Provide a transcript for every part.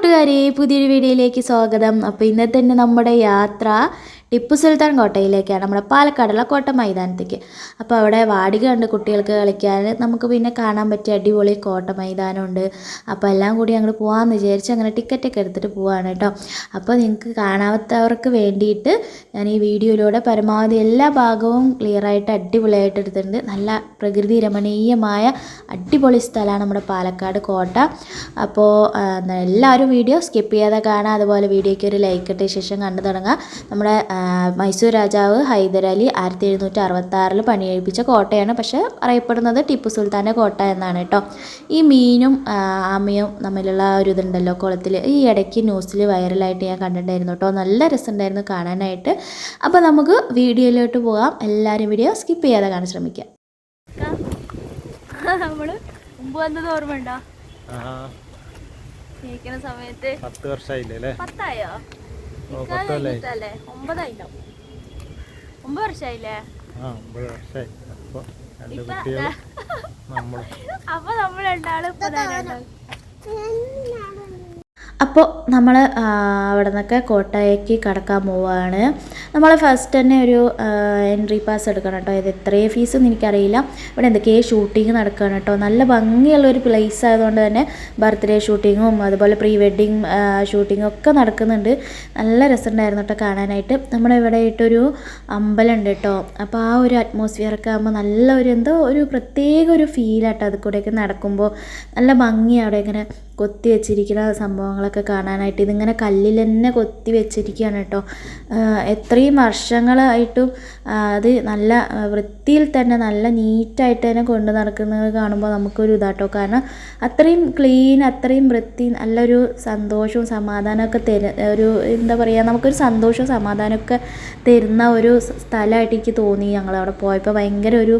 കൂട്ടുകാരെ പുതിയൊരു വീഡിയോയിലേക്ക് സ്വാഗതം. അപ്പോൾ ഇന്നത്തെ തന്നെ നമ്മുടെ യാത്ര ടിപ്പു സുൽത്താൻ കോട്ടയിലേക്കാണ്. നമ്മുടെ പാലക്കാടുള്ള കോട്ട മൈതാനത്തേക്ക്. അപ്പോൾ അവിടെ വാടിക ഉണ്ട് കുട്ടികൾക്ക് കളിക്കാൻ. നമുക്ക് പിന്നെ കാണാൻ പറ്റിയ അടിപൊളി കോട്ട മൈതാനമുണ്ട്. അപ്പോൾ എല്ലാം കൂടി അങ്ങോട്ട് പോകാമെന്ന് വിചാരിച്ച് അങ്ങനെ ടിക്കറ്റൊക്കെ എടുത്തിട്ട് പോവാണ് കേട്ടോ. അപ്പോൾ നിങ്ങൾക്ക് കാണാത്തവർക്ക് വേണ്ടിയിട്ട് ഞാൻ ഈ വീഡിയോയിലൂടെ പരമാവധി എല്ലാ ഭാഗവും ക്ലിയറായിട്ട് അടിപൊളിയായിട്ട് എടുത്തിട്ടുണ്ട്. നല്ല പ്രകൃതി രമണീയമായ അടിപൊളി സ്ഥലമാണ് നമ്മുടെ പാലക്കാട് കോട്ട. അപ്പോൾ എല്ലാവരും വീഡിയോ സ്കിപ്പ് ചെയ്യാതെ കാണാം അതുപോലെ വീഡിയോയ്ക്ക് ഒരു ലൈക്ക് ഇട്ട ശേഷം കണ്ടു തുടങ്ങുക. നമ്മുടെ മൈസൂർ രാജാവ് ഹൈദരാലി ആയിരത്തി എഴുന്നൂറ്റി അറുപത്തി ആറിൽ പണിയെഴുപ്പിച്ച കോട്ടയാണ്. പക്ഷേ അറിയപ്പെടുന്നത് ടിപ്പു സുൽത്താന്റെ കോട്ട എന്നാണ് കേട്ടോ. ഈ മീനും ആമയും തമ്മിലുള്ള ഒരു ഇതുണ്ടല്ലോ കുളത്തിൽ ഈ ഇടയ്ക്ക് ന്യൂസിൽ വൈറലായിട്ട് ഞാൻ കണ്ടിട്ടുണ്ടായിരുന്നു കേട്ടോ. നല്ല രസമുണ്ടായിരുന്നു കാണാനായിട്ട്. അപ്പോൾ നമുക്ക് വീഡിയോയിലോട്ട് പോകാം. എല്ലാവരും വീഡിയോ സ്കിപ്പ് ചെയ്യാതെ കാണാൻ ശ്രമിക്കുക നമ്മൾ മുമ്പ് വന്നത് ഓർമ്മ ഉണ്ടോ? സമയത്ത്. പത്ത് വർഷമായില്ലേ പത്തായോ? കഴിഞ്ഞിട്ടല്ലേ? ഒമ്പത് വർഷമായില്ലേ അപ്പൊ നമ്മൾ രണ്ടാളും ഇപ്പൊ ദാ രണ്ടാളും. അപ്പോൾ നമ്മൾ അവിടെ നിന്നൊക്കെ കോട്ടയക്ക് കടക്കാൻ പോവുകയാണ് നമ്മൾ ഫസ്റ്റ് തന്നെ ഒരു എൻട്രി പാസ് എടുക്കണം കേട്ടോ ഇത് എത്രയും ഫീസൊന്നും എനിക്കറിയില്ല. ഇവിടെ എന്തൊക്കെയോ ഷൂട്ടിങ് നടക്കുകയാണ് കേട്ടോ നല്ല ഭംഗിയുള്ള ഒരു പ്ലേസ് ആയതുകൊണ്ട് തന്നെ ബർത്ത്ഡേ ഷൂട്ടിങ്ങും അതുപോലെ പ്രീ വെഡ്ഡിങ് ഷൂട്ടിങ്ങും ഒക്കെ നടക്കുന്നുണ്ട്. നല്ല രസമുണ്ടായിരുന്നു കേട്ടോ കാണാനായിട്ട്. നമ്മുടെ ഇവിടെ ആയിട്ടൊരു അമ്പലമുണ്ട് കേട്ടോ അപ്പോൾ ആ ഒരു അറ്റ്മോസ്ഫിയർ ഒക്കെ ആകുമ്പോൾ നല്ല ഒരു എന്തോ ഒരു പ്രത്യേക ഒരു ഫീലാട്ടോ അത് കൂടെയൊക്കെ നടക്കുമ്പോൾ നല്ല ഭംഗിയാണ് അവിടെ ഇങ്ങനെ കൊത്തി വെച്ചിരിക്കുന്ന സംഭവങ്ങളൊക്കെ കാണാനായിട്ട് ഇതിങ്ങനെ കല്ലിൽ തന്നെ കൊത്തി വെച്ചിരിക്കുകയാണ് കേട്ടോ എത്രയും വർഷങ്ങളായിട്ടും അത് നല്ല വൃത്തിയിൽ തന്നെ നല്ല നീറ്റായിട്ട് തന്നെ കൊണ്ട് നടക്കുന്നത് കാണുമ്പോൾ നമുക്കൊരു ഇതാട്ടോ കാരണം അത്രയും ക്ലീൻ അത്രയും വൃത്തി നല്ലൊരു സന്തോഷവും സമാധാനമൊക്കെ തര ഒരു എന്താ പറയുക നമുക്കൊരു സന്തോഷവും സമാധാനമൊക്കെ തരുന്ന ഒരു സ്ഥലമായിട്ട് എനിക്ക് തോന്നി ഞങ്ങൾ അവിടെ പോയപ്പോൾ ഭയങ്കര ഒരു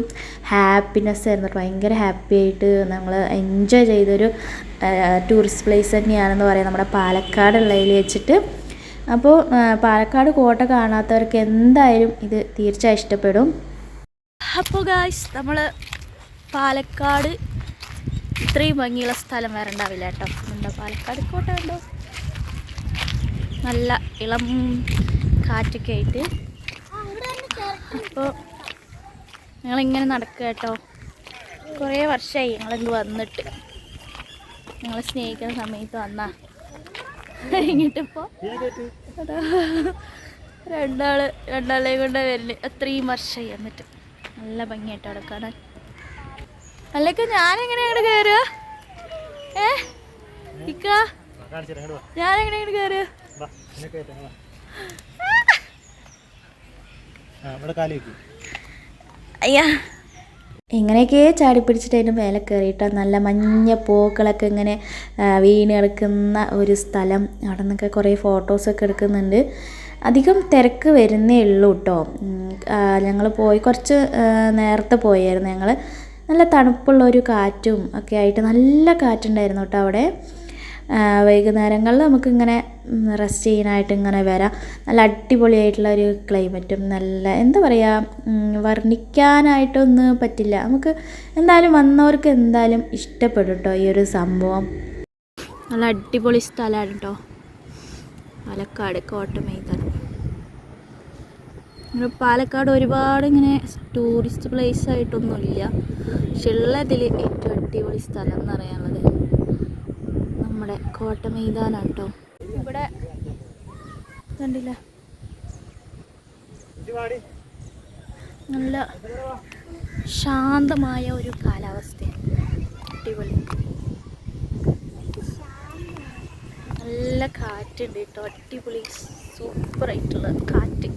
ഹാപ്പിനെസ് ആയിരുന്നു. ഭയങ്കര ഹാപ്പി ആയിട്ട് ഞങ്ങൾ എൻജോയ് ചെയ്തൊരു ടൂറിസ്റ്റ് പ്ലേസ് തന്നെയാണെന്ന് പറയാം. നമ്മുടെ പാലക്കാട് പാലക്കാടുള്ളതിൽ വെച്ചിട്ട്. അപ്പോൾ പാലക്കാട് കോട്ട കാണാത്തവർക്ക് എന്തായാലും ഇത് തീർച്ചയായും ഇഷ്ടപ്പെടും. അപ്പോൾ ഗായ്സ് നമ്മൾ പാലക്കാട് ഇത്രയും ഭംഗിയുള്ള സ്ഥലം വേറെ ഉണ്ടാവില്ല കേട്ടോ. എന്താ പാലക്കാട് കോട്ട കണ്ടോ? നല്ല ഇളം കാറ്റൊക്കെ ആയിട്ട്. അപ്പോൾ ഞങ്ങളിങ്ങനെ നടക്കുക കേട്ടോ. കുറേ വർഷമായി ഞങ്ങളിങ്ങ് വന്നിട്ട്. ഞങ്ങൾ സ്നേഹിക്കുന്ന സമയത്ത് വന്നാ. കഴിഞ്ഞിട്ടിപ്പോൾ രണ്ടാൾ രണ്ടാളെയും കൊണ്ട് വരൽ. അത്രയും വർഷമായി എന്നിട്ട് നല്ല ഭംഗിയായിട്ട് അവിടെ കാണാൻ. അല്ലൊക്കെ ഞാനെങ്ങനെ അങ്ങോട്ട് കയറുക ഏ? ഇക്ക? ഞാനെങ്ങനെ അങ്ങോട്ട് കയറുക അയ്യാ ഇങ്ങനെയൊക്കെ ചാടി പിടിച്ചിട്ട് അതിന്റെ മേലെ കയറിയിട്ട്? നല്ല മഞ്ഞ പൂക്കളൊക്കെ ഇങ്ങനെ വീണ് കിടക്കുന്ന ഒരു സ്ഥലം. അവിടെ നിന്നൊക്കെ കുറേ ഫോട്ടോസൊക്കെ എടുക്കുന്നുണ്ട്. അധികം തിരക്ക് വരുന്നേ ഉള്ളൂ കേട്ടോ ഞങ്ങൾ പോയി കുറച്ച് നേരത്തെ പോയായിരുന്നു ഞങ്ങൾ നല്ല തണുപ്പുള്ള ഒരു കാറ്റും ഒക്കെ ആയിട്ട് നല്ല കാറ്റുണ്ടായിരുന്നു കേട്ടോ അവിടെ. വൈകുന്നേരങ്ങളിൽ നമുക്കിങ്ങനെ റെസ്റ്റ് ചെയ്യാനായിട്ട് ഇങ്ങനെ വരാം. നല്ല അടിപൊളിയായിട്ടുള്ള ഒരു ക്ലൈമറ്റും നല്ല എന്താ പറയുക വർണിക്കാനായിട്ടൊന്നും പറ്റില്ല. നമുക്ക് എന്തായാലും വന്നവർക്ക് എന്തായാലും ഇഷ്ടപ്പെടും കേട്ടോ ഈ ഒരു സംഭവം. നല്ല അടിപൊളി സ്ഥലമാണ് കേട്ടോ പാലക്കാട് കോട്ടമൈതാനം ഇങ്ങനെ പാലക്കാട് ഒരുപാട് ഇങ്ങനെ ടൂറിസ്റ്റ് പ്ലേസ് ആയിട്ടൊന്നുമില്ല. പക്ഷെ ഉള്ളതിൽ ഏറ്റവും അടിപൊളി സ്ഥലം എന്ന് പറയാനുള്ളത് നമ്മുടെ കോട്ട മൈതാനാണ് കേട്ടോ ഇവിടെ കണ്ടില്ല? നല്ല ശാന്തമായ ഒരു കാലാവസ്ഥയാണ്. അടിപൊളി. നല്ല കാറ്റുണ്ട് കേട്ടോ. അടിപൊളി. സൂപ്പറായിട്ടുള്ള കാറ്റ്.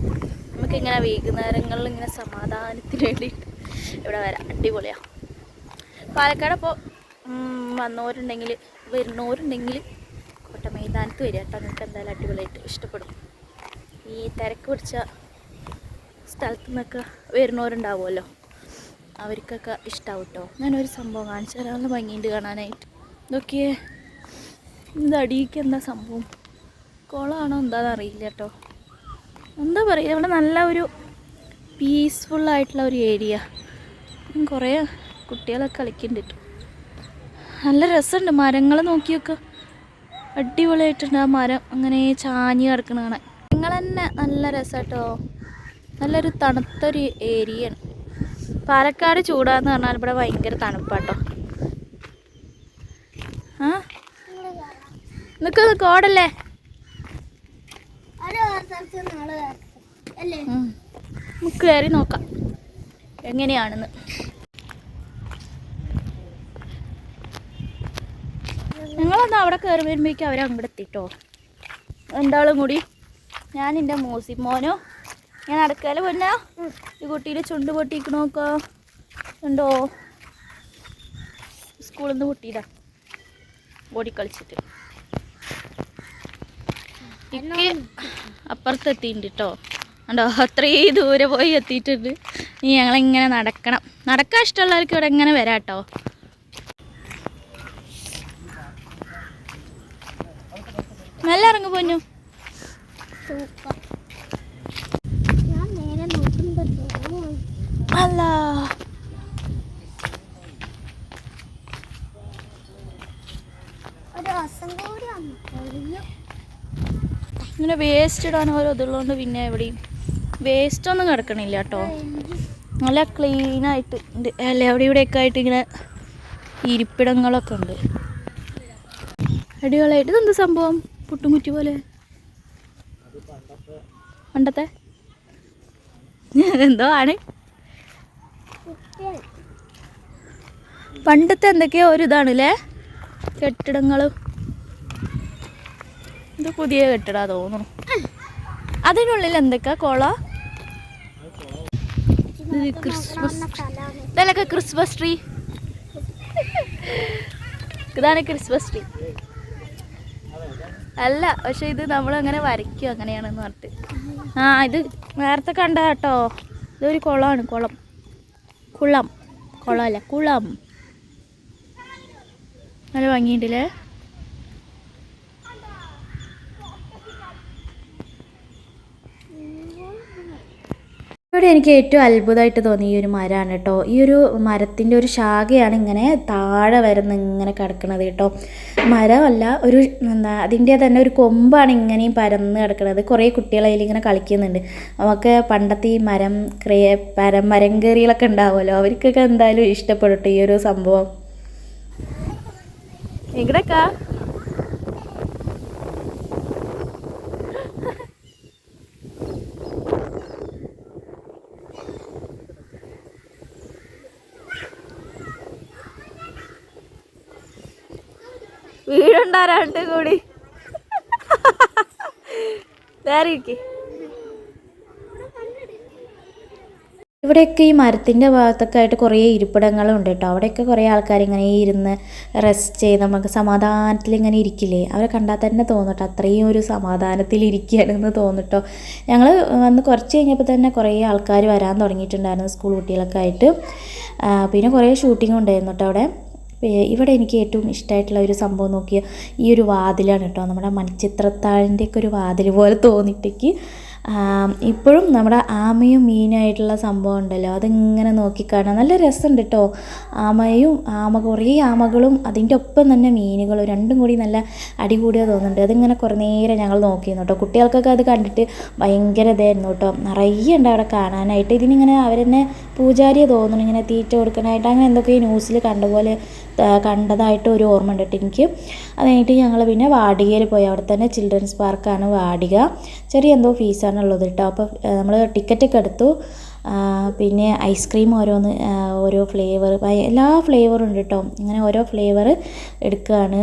നമുക്കിങ്ങനെ വൈകുന്നേരങ്ങളിൽ ഇങ്ങനെ സമാധാനത്തിന് വേണ്ടിയിട്ട് ഇവിടെ വരാം. അടിപൊളിയാണ് പാലക്കാട് അപ്പോൾ വന്നവരുണ്ടെങ്കിൽ വരുന്നവരുണ്ടെങ്കിൽ കോട്ട മൈതാനത്ത് വരിക കേട്ടോ. നിങ്ങൾക്ക് എന്തായാലും അടിപൊളിയായിട്ട് ഇഷ്ടപ്പെടും. ഈ തിരക്ക് പിടിച്ച സ്ഥലത്തു നിന്നൊക്കെ വരുന്നവരുണ്ടാവുമല്ലോ. അവർക്കൊക്കെ ഇഷ്ടാവും കേട്ടോ. ഞാനൊരു സംഭവം കാണിച്ചു തരാമെന്ന് ഭംഗിയുണ്ട് കാണാനായിട്ട്. ഇതൊക്കെ ഇത് എന്താ സംഭവം? കുളമാണോ എന്താണെന്ന് അറിയില്ല കേട്ടോ. എന്താ പറയുക ഇവിടെ നല്ല ഒരു പീസ്ഫുള്ളായിട്ടുള്ള ഒരു ഏരിയ കുറേ കുട്ടികളൊക്കെ കളിക്കുന്നുണ്ട് ട്ടോ. നല്ല രസമുണ്ട്. മരങ്ങൾ നോക്കിയൊക്കെ. അടിപൊളിയായിട്ടുണ്ട്. ആ മരം അങ്ങനെ ചാഞ്ഞ് കിടക്കണ കാണാൻ. നിങ്ങൾ തന്നെ നല്ല രസമാട്ടോ നല്ലൊരു തണുത്തൊരു ഏരിയയാണ്. പാലക്കാട് ചൂടാന്ന് പറഞ്ഞാൽ ഇവിടെ ഭയങ്കര തണുപ്പാട്ടോ. ആ? നിക്ക് നിക്ക് ഓടല്ലേ. നമുക്ക് കയറി നോക്കാം. എങ്ങനെയാണെന്ന്. ഞങ്ങളൊന്ന് അവിടെ കയറി വരുമ്പോഴേക്കും അവരെ അങ്ങോട്ട് എത്തിട്ടോ. രണ്ടാളും കൂടി? ഞാൻ എന്റെ മൂസി മോനോ? ഞാൻ അടക്കാല പൊന്നോ? ഈ കുട്ടിയിൽ ചുണ്ട് പൊട്ടിക്കണോക്കോ ഉണ്ടോ? സ്കൂളിൽ നിന്ന് പൊട്ടിയതാ ഓടിക്കളിച്ചിട്ട് ഇക്ക് അപ്പുറത്ത് എത്തിയിട്ടുണ്ട് കേട്ടോ ഉണ്ടോ അത്രയും ദൂരെ പോയി എത്തിയിട്ടുണ്ട്. ഇനി ഞങ്ങളിങ്ങനെ നടക്കണം? നടക്കാൻ ഇഷ്ടമുള്ളവർക്ക് ഇവിടെ ഇങ്ങനെ വരാം കേട്ടോ നല്ല ഇറങ്ങു പൊന്നു. അല്ല. ഇങ്ങനെ വേസ്റ്റ് ഇടാൻ ഓരോ ഇതുള്ളതുകൊണ്ട് പിന്നെ എവിടെയും വേസ്റ്റ് ഒന്നും കിടക്കണില്ല കേട്ടോ. നല്ല ക്ലീൻ ആയിട്ട് ഉണ്ട് അല്ല? അവിടെ ഇവിടെയൊക്കെ ആയിട്ട് ഇങ്ങനെ ഇരിപ്പിടങ്ങളൊക്കെ ഉണ്ട്. അടിപൊളിയായിട്ട് ഇതെന്ത് സംഭവം? പുട്ടുമുറ്റി പോലെ. പണ്ടത്തെ? എന്തോ ആണ്. പണ്ടത്തെ എന്തൊക്കെയോ ഒരു ഇതാണല്ലേ കെട്ടിടങ്ങളും. ഇത് പുതിയ കെട്ടിടാ തോന്നുന്നു. അതിനുള്ളിൽ എന്തൊക്കെയാ കോള? ക്രിസ്മസ്. ഇതല്ലൊക്കെ ക്രിസ്മസ് ട്രീ. ഇതാണ് ക്രിസ്മസ് ട്രീ. അല്ല പക്ഷെ ഇത് നമ്മൾ അങ്ങനെ വരയ്ക്കും അങ്ങനെയാണെന്ന് പറഞ്ഞിട്ട്. ആ ഇത് നേരത്തെ കണ്ട കേട്ടോ ഇതൊരു കുളമാണ് കുളം. കുളം. കുളമല്ല കുളം. നല്ല ഭംഗിയുണ്ടല്ലേ? ഇവിടെ എനിക്ക് ഏറ്റവും അത്ഭുതമായിട്ട് തോന്നിയ ഈ ഒരു മരമാണ് കേട്ടോ. ഈ ഒരു മരത്തിന്റെ ഒരു ശാഖയാണ് ഇങ്ങനെ താഴെ വരുന്ന ഇങ്ങനെ കിടക്കണത് കേട്ടോ. മരമല്ല ഒരു എന്താ അതിന്റെ തന്നെ ഒരു കൊമ്പാണ് ഇങ്ങനെയും പരന്ന് കിടക്കുന്നത് കുറേ കുട്ടികൾ അതിലിങ്ങനെ കളിക്കുന്നുണ്ട്. നമുക്ക് പണ്ടത്തെ ഈ മരം ക്രേ പരം മരം കയറികളൊക്കെ ഉണ്ടാവുമല്ലോ. അവർക്കൊക്കെ എന്തായാലും ഇഷ്ടപ്പെടട്ടെ ഈ ഒരു സംഭവം. എങ്ങടക്കാ രണ്ടും കൂടി. ഇവിടെയൊക്കെ ഈ മരത്തിന്റെ ഭാഗത്തൊക്കെ ആയിട്ട് കുറേ ഇരിപ്പിടങ്ങളുണ്ട് കേട്ടോ. അവിടെയൊക്കെ കുറേ ആൾക്കാർ ഇങ്ങനെ ഇരുന്ന് റെസ്റ്റ് ചെയ്ത് നമുക്ക് സമാധാനത്തിൽ ഇങ്ങനെ ഇരിക്കില്ലേ? അവരെ കണ്ടാൽ തന്നെ തോന്നട്ടോ അത്രയും ഒരു സമാധാനത്തിൽ ഇരിക്കുകയാണെന്ന് തോന്നിട്ടോ ഞങ്ങൾ വന്ന് കുറച്ച് കഴിഞ്ഞപ്പോൾ തന്നെ കുറേ ആൾക്കാർ വരാൻ തുടങ്ങിയിട്ടുണ്ടായിരുന്നു സ്കൂൾ കുട്ടികളൊക്കെ ആയിട്ട്. പിന്നെ കുറേ ഷൂട്ടിംഗ് ഉണ്ടായിരുന്നു കേട്ടോ അവിടെ. ഇവിടെ എനിക്ക് ഏറ്റവും ഇഷ്ടമായിട്ടുള്ള ഒരു സംഭവം നോക്കിയ ഈ ഒരു വാതിലാണ് കേട്ടോ. നമ്മുടെ മണിച്ചിത്രത്താഴിന്റെ ഒക്കെ ഒരു വാതിൽ പോലെ തോന്നിയിട്ടേക്ക് ഇപ്പോഴും നമ്മുടെ ആമയും മീനായിട്ടുള്ള സംഭവം ഉണ്ടല്ലോ. അതിങ്ങനെ നോക്കിക്കാണാൻ നല്ല രസമുണ്ട് കേട്ടോ. ആമയും ആമ കുറേ ആമകളും അതിന്റെ ഒപ്പം തന്നെ മീനുകളും രണ്ടും കൂടി നല്ല അടികൂടിയാ തോന്നുന്നുണ്ട്. അതിങ്ങനെ കുറേ നേരം ഞങ്ങൾ നോക്കിയിരുന്നു കേട്ടോ. കുട്ടികൾക്കൊക്കെ അത് കണ്ടിട്ട് ഭയങ്കര ഇതായിരുന്നു കേട്ടോ. നിറയെ ഉണ്ട് അവിടെ കാണാനായിട്ട്. ഇതിനിങ്ങനെ അവരെന്നെ പൂജാരിയെ തോന്നുന്നു ഇങ്ങനെ തീറ്റ കൊടുക്കാനായിട്ട്. അങ്ങനെ എന്തൊക്കെ ന്യൂസിൽ കണ്ട പോലെ ആ, കണ്ടതായിട്ട് ഒരു ഓർമ്മ ഉണ്ടിട്ട് എനിക്ക്. അത് കഴിഞ്ഞിട്ട് ഞങ്ങൾ പിന്നെ വാടികയിൽ പോയി. അവിടെ തന്നെ ചിൽഡ്രൻസ് പാർക്കാണ് വാടിക. ചെറിയ എന്തോ ഫീസാണ് ഉള്ളത് കേട്ടോ. അപ്പോൾ നമ്മൾ ടിക്കറ്റൊക്കെ എടുത്തു. പിന്നെ ഐസ്ക്രീം ഓരോന്ന് ഓരോ ഫ്ലേവർ എല്ലാ ഫ്ലേവറും ഉണ്ട് കേട്ടോ ഇങ്ങനെ ഓരോ ഫ്ലേവർ എടുക്കുകയാണ്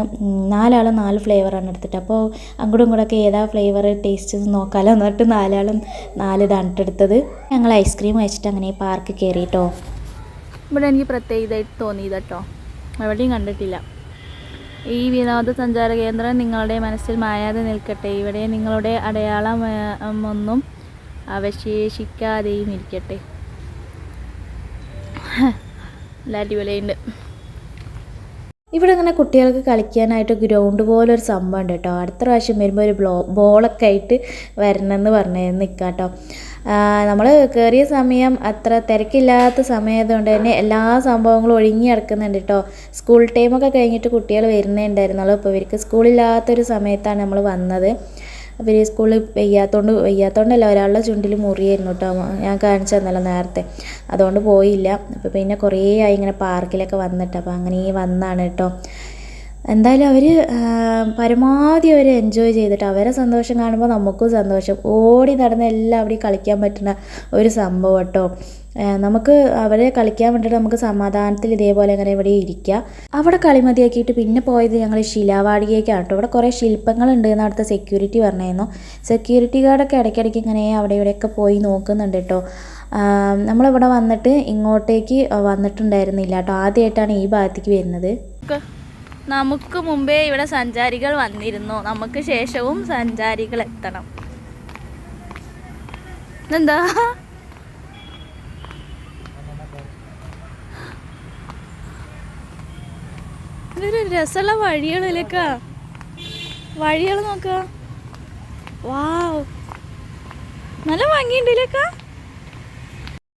നാലാളും നാല് ഫ്ലേവറാണ് എടുത്തിട്ട്. അപ്പോൾ അങ്ങോട്ടും ഇങ്ങോട്ടൊക്കെ ഏതാ ഫ്ലേവർ ടേസ്റ്റ് നോക്കാമല്ലോ എന്നിട്ട് നാലാളും നാല് ഇതാണ് എടുത്തത്. ഞങ്ങൾ ഐസ്ക്രീം വെച്ചിട്ട് അങ്ങനെ പാർക്ക് കയറി കേട്ടോ ഇവിടെ എനിക്ക് പ്രത്യേകതയായിട്ട് തോന്നിയത് കേട്ടോ എവിടെയും കണ്ടിട്ടില്ല. ഈ വിനോദസഞ്ചാര കേന്ദ്രം നിങ്ങളുടെ മനസ്സിൽ മായാതെ നിൽക്കട്ടെ. ഇവിടെ നിങ്ങളുടെ അടയാളം ഒന്നും അവശേഷിക്കാതെയും ഇരിക്കട്ടെ. നല്ല അടിപൊളിയുണ്ട് ഇവിടെ അങ്ങനെ കുട്ടികൾക്ക് കളിക്കാനായിട്ട് ഗ്രൗണ്ട് പോലെ ഒരു സംഭവം ഉണ്ട് കേട്ടോ അടുത്ത പ്രാവശ്യം വരുമ്പോൾ ഒരു ബ്ലോ ബോളൊക്കെ ആയിട്ട് വരണമെന്ന് പറഞ്ഞ് നിൽക്കാം കേട്ടോ നമ്മൾ കയറിയ സമയം അത്ര തിരക്കില്ലാത്ത സമയമായതുകൊണ്ട് തന്നെ എല്ലാ സംഭവങ്ങളും ഒഴുങ്ങി കിടക്കുന്നുണ്ട് കേട്ടോ സ്കൂൾ ടൈമൊക്കെ കഴിഞ്ഞിട്ട് കുട്ടികൾ വരുന്നേ ഉണ്ടായിരുന്നുള്ളൂ. ഇപ്പോൾ ഇവർക്ക് സ്കൂളില്ലാത്തൊരു സമയത്താണ് നമ്മൾ വന്നത്. ഈ സ്കൂളിൽ വയ്യാത്തോണ്ട് വയ്യാത്തോണ്ടല്ല ഒരാളുടെ ചുണ്ടിൽ മുറിയായിരുന്നു കേട്ടോ ഞാൻ കാണിച്ചു തന്നല്ലോ നേരത്തെ. അതുകൊണ്ട് പോയില്ല. അപ്പോൾ പിന്നെ കുറേ ആയി ഇങ്ങനെ പാർക്കിലൊക്കെ വന്നിട്ട്. അപ്പോൾ അങ്ങനെ വന്നാണ് കേട്ടോ എന്തായാലും അവർ പരമാവധി അവർ എൻജോയ് ചെയ്തിട്ട് അവരെ സന്തോഷം കാണുമ്പോൾ നമുക്കും സന്തോഷം. ഓടി നടന്ന് എല്ലാം അവിടെ കളിക്കാൻ പറ്റുന്ന ഒരു സംഭവം കേട്ടോ. നമുക്ക് അവരെ കളിക്കാൻ വേണ്ടിയിട്ട് നമുക്ക് സമാധാനത്തിൽ ഇതേപോലെ അങ്ങനെ ഇവിടെ ഇരിക്കുക അവിടെ കളിമതിയാക്കിയിട്ട് പിന്നെ പോയത് ഞങ്ങൾ ശിലാവാടികയ്ക്കാണ് കേട്ടോ. ഇവിടെ കുറേ ശില്പങ്ങളുണ്ട് എന്ന് അവിടുത്തെ സെക്യൂരിറ്റി പറഞ്ഞായിരുന്നു സെക്യൂരിറ്റി ഗാർഡൊക്കെ ഇടയ്ക്കിടയ്ക്ക് ഇങ്ങനെ അവിടെ ഇവിടെയൊക്കെ പോയി നോക്കുന്നുണ്ട് കേട്ടോ. നമ്മളിവിടെ വന്നിട്ട് ഇങ്ങോട്ടേക്ക് വന്നിട്ടുണ്ടായിരുന്നില്ല കേട്ടോ. ആദ്യമായിട്ടാണ് ഈ ഭാഗത്തേക്ക് വരുന്നത്. നമുക്ക് മുമ്പേ ഇവിടെ സഞ്ചാരികൾ വന്നിരുന്നു. നമുക്ക് ശേഷവും സഞ്ചാരികൾ എത്തണം. എന്താ ഇതൊരു രസമുള്ള വഴികളിലേക്കാ വഴികൾ നോക്ക. വാ. നല്ല ഭംഗിയുണ്ടില്ലേക്കാ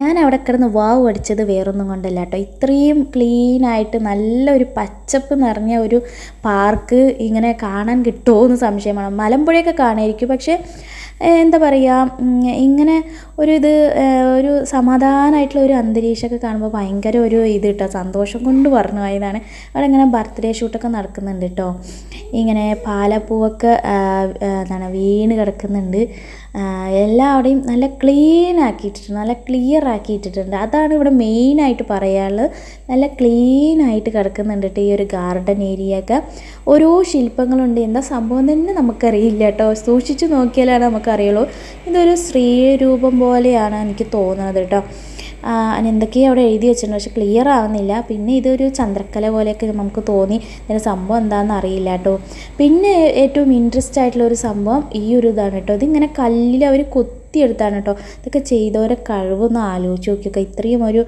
ഞാൻ അവിടെ കിടന്ന് വാവ് അടിച്ചത് വേറൊന്നും കൊണ്ടല്ല കേട്ടോ. ഇത്രയും ക്ലീനായിട്ട് നല്ലൊരു പച്ചപ്പ് നിറഞ്ഞ ഒരു പാർക്ക് ഇങ്ങനെ കാണാൻ കിട്ടുമോ എന്ന് സംശയമാണ് മലമ്പുഴയൊക്കെ കാണായിരിക്കും പക്ഷേ എന്താ പറയുക ഇങ്ങനെ ഒരു ഇത് ഒരു സമാധാനമായിട്ടുള്ള ഒരു അന്തരീക്ഷമൊക്കെ കാണുമ്പോൾ ഭയങ്കര ഒരു ഇത് കേട്ടോ. സന്തോഷം കൊണ്ട് പറഞ്ഞു പോയതാണ്. അവിടെ ഇങ്ങനെ ബർത്ത്ഡേ ഷൂട്ടൊക്കെ നടക്കുന്നുണ്ട് കേട്ടോ. ഇങ്ങനെ പാലപ്പൂവൊക്കെ എന്താണ് വീണ് കിടക്കുന്നുണ്ട്. എല്ലാവിടെയും നല്ല ക്ലീൻ ആക്കിയിട്ടിട്ടുണ്ട് നല്ല ക്ലിയർ ആക്കിയിട്ടിട്ടുണ്ട്. അതാണ് ഇവിടെ മെയിനായിട്ട് പറയാനുള്ളത്. നല്ല ക്ലീൻ ആയിട്ട് കിടക്കുന്നുണ്ട് ഈ ഒരു ഗാർഡൻ ഏരിയ ഒക്കെ. ഓരോ ശില്പങ്ങളുണ്ട്. എന്താ സംഭവം തന്നെ നമുക്കറിയില്ല കേട്ടോ. സൂക്ഷിച്ച് നോക്കിയാലാണ് നമുക്കറിയുള്ളൂ. ഇതൊരു സ്ത്രീ രൂപം പോലെയാണ് എനിക്ക് തോന്നുന്നത് കേട്ടോ. എന്തൊക്കെയോ അവിടെ എഴുതി വെച്ചിട്ടുണ്ട് പക്ഷെ ക്ലിയർ ആവുന്നില്ല. പിന്നെ ഇതൊരു ചന്ദ്രക്കല പോലെയൊക്കെ നമുക്ക് തോന്നി. ഇതിന്റെ സംഭവം എന്താണെന്ന് അറിയില്ല കേട്ടോ. പിന്നെ ഏറ്റവും ഇൻട്രസ്റ്റ് ആയിട്ടുള്ള ഒരു സംഭവം ഈ ഒരു ഇതാണ് കേട്ടോ. ഇതിങ്ങനെ കല്ലിൽ അവർ കൊത്തിയെടുത്താണ് കേട്ടോ ഇതൊക്കെ ചെയ്തവരെ കഴിവൊന്ന് ആലോചിച്ച് നോക്കിയൊക്കെ. ഇത്രയും ഒരു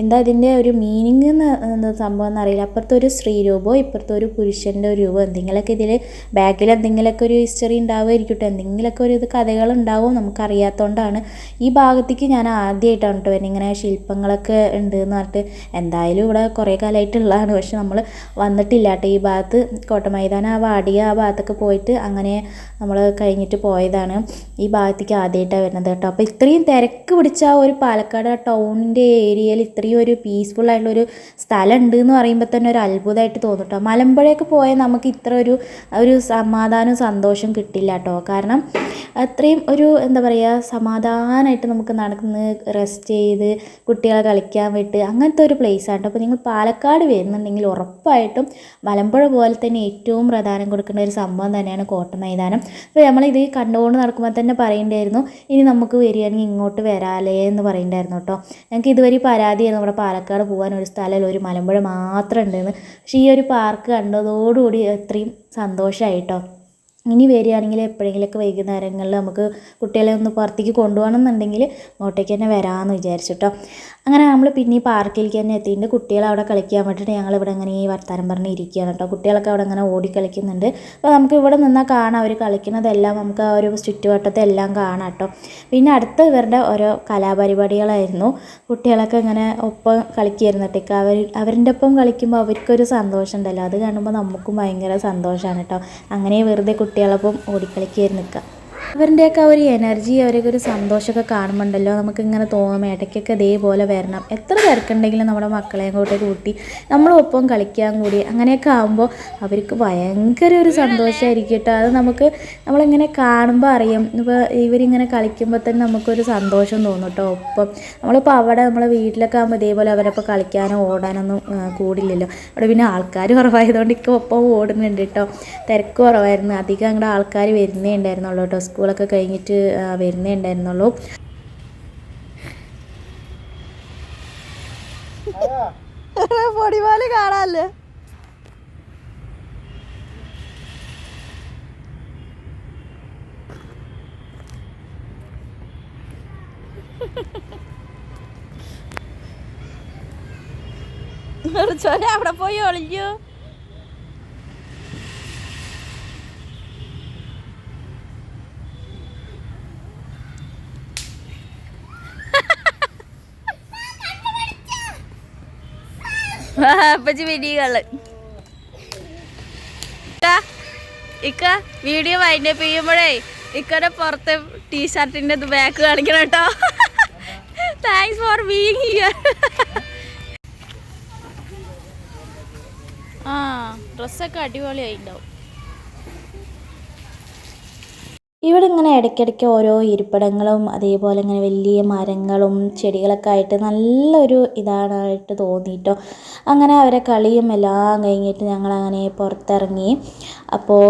എന്താ ഇതിന്റെ ഒരു മീനിങ് എന്ന് സംഭവം എന്നറിയില്ല. അപ്പുറത്തെ ഒരു സ്ത്രീ രൂപമോ ഇപ്പുറത്തെ ഒരു പുരുഷന്റെ ഒരു രൂപം എന്തെങ്കിലുമൊക്കെ ഇതിൽ ബാക്കിൽ എന്തെങ്കിലുമൊക്കെ ഒരു ഹിസ്റ്ററി ഉണ്ടാവുമായിരിക്കും കേട്ടോ എന്തെങ്കിലുമൊക്കെ ഒരു ഇത് കഥകളുണ്ടാവും നമുക്കറിയാത്തതുകൊണ്ടാണ് ഈ ഭാഗത്തേക്ക് ഞാൻ ആദ്യമായിട്ടാണ് കേട്ടോ ഇങ്ങനെ ശില്പങ്ങളൊക്കെ ഉണ്ട് എന്ന് പറഞ്ഞിട്ട്. എന്തായാലും ഇവിടെ കുറേ കാലമായിട്ടുള്ളതാണ്. പക്ഷെ നമ്മൾ വന്നിട്ടില്ല കേട്ടോ ഈ ഭാഗത്ത് കോട്ടമൈതാനം ആ വാടിയ ആ ഭാഗത്തൊക്കെ പോയിട്ട് അങ്ങനെ നമ്മൾ കഴിഞ്ഞിട്ട് പോയതാണ്. ഈ ഭാഗത്തേക്ക് ആദ്യമായിട്ടാണ് വരുന്നത്. കേട്ടോ. അപ്പോൾ ഇത്രയും തിരക്ക് പിടിച്ച ഒരു പാലക്കാട് ടൗണിന്റെ ഏരിയയിൽ ഇത്രയും ഒരു പീസ്ഫുൾ ആയിട്ടുള്ളൊരു സ്ഥലം ഉണ്ട് എന്ന് പറയുമ്പോൾ തന്നെ ഒരു അത്ഭുതമായിട്ട് തോന്നും കേട്ടോ. മലമ്പുഴയൊക്കെ പോയാൽ നമുക്ക് ഇത്ര ഒരു ഒരു സമാധാനവും സന്തോഷം കിട്ടില്ല കേട്ടോ. കാരണം അത്രയും ഒരു എന്താ പറയുക സമാധാനമായിട്ട് നമുക്ക് നടന്ന് റെസ്റ്റ് ചെയ്ത് കുട്ടികളെ കളിക്കാൻ വിട്ട് അങ്ങനത്തെ ഒരു പ്ലേസ് ആണ് അപ്പോൾ നിങ്ങൾ പാലക്കാട് വരുന്നുണ്ടെങ്കിൽ ഉറപ്പായിട്ടും മലമ്പുഴ പോലെ തന്നെ ഏറ്റവും പ്രധാനം കൊടുക്കേണ്ട ഒരു സംഭവം തന്നെയാണ് കോട്ട മൈതാനം അപ്പോൾ നമ്മളിത് കണ്ടുകൊണ്ട് നടക്കുമ്പോൾ തന്നെ പറയേണ്ടായിരുന്നു ഇനി നമുക്ക് വരികയാണെങ്കിൽ ഇങ്ങോട്ട് വരാലേ എന്ന് പറയുന്നുണ്ടായിരുന്നു കേട്ടോ. ഞങ്ങൾക്ക് ഇതുവരെ പരാതിയായിരുന്നു. നമ്മുടെ പാലക്കാട് പോകാൻ ഒരു സ്ഥലമല്ല ഒരു മലമ്പുഴ മാത്രം ഉണ്ടെന്ന് പക്ഷേ ഈ ഒരു പാർക്ക് കണ്ടതോടുകൂടി അത്രയും സന്തോഷമായി കേട്ടോ. ഇനി വരികയാണെങ്കിൽ എപ്പോഴെങ്കിലുമൊക്കെ വൈകുന്നേരങ്ങളിൽ നമുക്ക് കുട്ടികളെ ഒന്ന് പുറത്തേക്ക് കൊണ്ടുപോകണം എന്നുണ്ടെങ്കിൽ അങ്ങോട്ടേക്ക് തന്നെ വരാമെന്ന് വിചാരിച്ചു കേട്ടോ. അങ്ങനെ നമ്മൾ പിന്നെ ഈ പാർക്കിലേക്ക് തന്നെ എത്തിയിട്ടുണ്ട് കുട്ടികളെ അവിടെ കളിക്കാൻ വേണ്ടിയിട്ട് ഞങ്ങൾ ഇവിടെ ഇങ്ങനെ ഈ വർത്താനം പറഞ്ഞ് ഇരിക്കുകയാണ് കേട്ടോ. കുട്ടികളൊക്കെ അവിടെ ഇങ്ങനെ ഓടി കളിക്കുന്നുണ്ട്. അപ്പോൾ നമുക്ക് ഇവിടെ നിന്നാൽ കാണാം. അവർ കളിക്കുന്നതെല്ലാം നമുക്ക് ആ ഒരു ചുറ്റുവട്ടത്തെ എല്ലാം കാണാം കേട്ടോ. പിന്നെ അടുത്ത ഇവരുടെ ഓരോ കലാപരിപാടികളായിരുന്നു. കുട്ടികളൊക്കെ ഇങ്ങനെ ഒപ്പം കളിക്കുകയായിരുന്നു കേട്ടോ. അവർ അവരിന്റെ ഒപ്പം കളിക്കുമ്പോൾ അവർക്കൊരു സന്തോഷം ഉണ്ടല്ലോ. അത് കാണുമ്പോൾ നമുക്കും ഭയങ്കര സന്തോഷമാണ് കേട്ടോ. അങ്ങനെ വെറുതെ കുട്ടികളൊപ്പം ഓടിക്കളിക്കുകയായിരുന്നു നിൽക്കുക അവരുടെയൊക്കെ ഒരു എനർജി അവരൊക്കെ ഒരു സന്തോഷമൊക്കെ കാണുമ്പോണ്ടല്ലോ നമുക്കിങ്ങനെ തോന്നും ഇടയ്ക്കൊക്കെ ഇതേപോലെ വരണം. എത്ര തിരക്കുണ്ടെങ്കിലും നമ്മുടെ മക്കളെയും കൂടെ കൂട്ടി നമ്മളൊപ്പം കളിക്കാൻ കൂടി അങ്ങനെയൊക്കെ ആകുമ്പോൾ അവർക്ക് ഭയങ്കര ഒരു സന്തോഷമായിരിക്കും കേട്ടോ. അത് നമുക്ക് നമ്മളിങ്ങനെ കാണുമ്പോൾ അറിയാം. ഇപ്പോൾ ഇവരിങ്ങനെ കളിക്കുമ്പോൾ തന്നെ നമുക്കൊരു സന്തോഷം തോന്നും കേട്ടോ. ഒപ്പം നമ്മളിപ്പോൾ അവിടെ നമ്മളെ വീട്ടിലൊക്കെ ആകുമ്പോൾ ഇതേപോലെ അവരപ്പോൾ കളിക്കാനോ ഓടാനൊന്നും കൂടില്ലല്ലോ. അവിടെ പിന്നെ ആൾക്കാർ കുറവായതുകൊണ്ട് ഇപ്പോൾ ഒപ്പം ഓടുന്നുണ്ട് കേട്ടോ. തിരക്ക് കുറവായിരുന്നു. അധികം അങ്ങോട്ട് ആൾക്കാർ വരുന്നേ ഉണ്ടായിരുന്നുള്ളൂ കേട്ടോ സ്കൂളൊക്കെ കഴിഞ്ഞിട്ട് വരുന്നേ ഉണ്ടായിരുന്നുള്ളൂ. പൊടിപാൽ കാണാല്ലേ? അവിടെ പോയി ഒളിഞ്ഞു. അപ്പച്ചി വീഡിയോകൾ ഇക്ക വീഡിയോ വൈൻഡ് അപ്പ് ചെയ്യുമ്പോഴേ ഇക്കടെ പുറത്തെ ടീഷർട്ടിന്റെ ബാക്ക് കാണിക്കണം കേട്ടോ. താങ്ക്സ് ഫോർ ബീങ് ഹിയർ ആ ഡ്രസ്സൊക്കെ അടിപൊളിയായിട്ടുണ്ടാവും ഇവിടെ ഇങ്ങനെ ഇടയ്ക്കിടയ്ക്ക് ഓരോ ഇരിപ്പിടങ്ങളും അതേപോലെ ഇങ്ങനെ വലിയ മരങ്ങളും ചെടികളൊക്കെ ആയിട്ട് നല്ലൊരു ഇതാണായിട്ട് തോന്നിയിട്ടോ. അങ്ങനെ അവരെ കളിയും എല്ലാം കഴിഞ്ഞിട്ട് ഞങ്ങളങ്ങനെ പുറത്തിറങ്ങി. അപ്പോൾ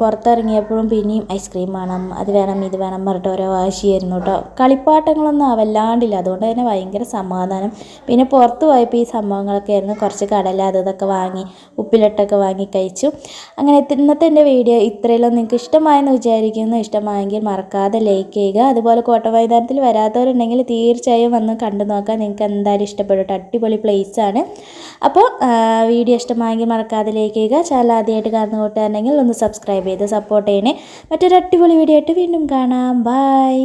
പുറത്തിറങ്ങിയപ്പോഴും പിന്നെയും ഐസ്ക്രീം വേണം അത് വേണം ഇത് വേണം പറഞ്ഞിട്ട് ഓരോ വാശിയായിരുന്നു കേട്ടോ. കളിപ്പാട്ടങ്ങളൊന്നും വല്ലാണ്ടില്ല അതുകൊണ്ട് തന്നെ ഭയങ്കര സമാധാനം. പിന്നെ പുറത്ത് പോയപ്പോൾ ഈ സംഭവങ്ങളൊക്കെ ആയിരുന്നു കുറച്ച് കടല അത് ഇതൊക്കെ വാങ്ങി ഉപ്പിലിട്ടൊക്കെ വാങ്ങി കഴിച്ചു. അങ്ങനെ ഇന്നത്തെ എന്റെ വീഡിയോ ഇത്രയെല്ലാം നിങ്ങൾക്ക് ഇഷ്ടമായെന്ന് വിചാരിക്കുന്നു. ഇഷ്ടമായെങ്കിൽ മറക്കാതെ ലൈക്ക് ചെയ്യുക. അതുപോലെ കോട്ട മൈതാനത്തിൽ വരാത്തവരുണ്ടെങ്കിൽ തീർച്ചയായും വന്ന് കണ്ടു നോക്കാം. നിങ്ങൾക്ക് എന്തായാലും ഇഷ്ടപ്പെടും അടിപൊളി ആണ്. അപ്പോൾ വീഡിയോ ഇഷ്ടമായെങ്കിൽ മറക്കാതെ ലൈക്ക് ചെയ്യുക. ചാനൽ ആദ്യമായിട്ട് കാണുന്ന കൂട്ടുകാരുണ്ടെങ്കിൽ ഒന്ന് സബ്സ്ക്രൈബ് ചെയ്ത് സപ്പോർട്ട് ചെയ്യണേ. മറ്റൊരു അടിപൊളി വീഡിയോ ആയിട്ട് വീണ്ടും കാണാം. ബൈ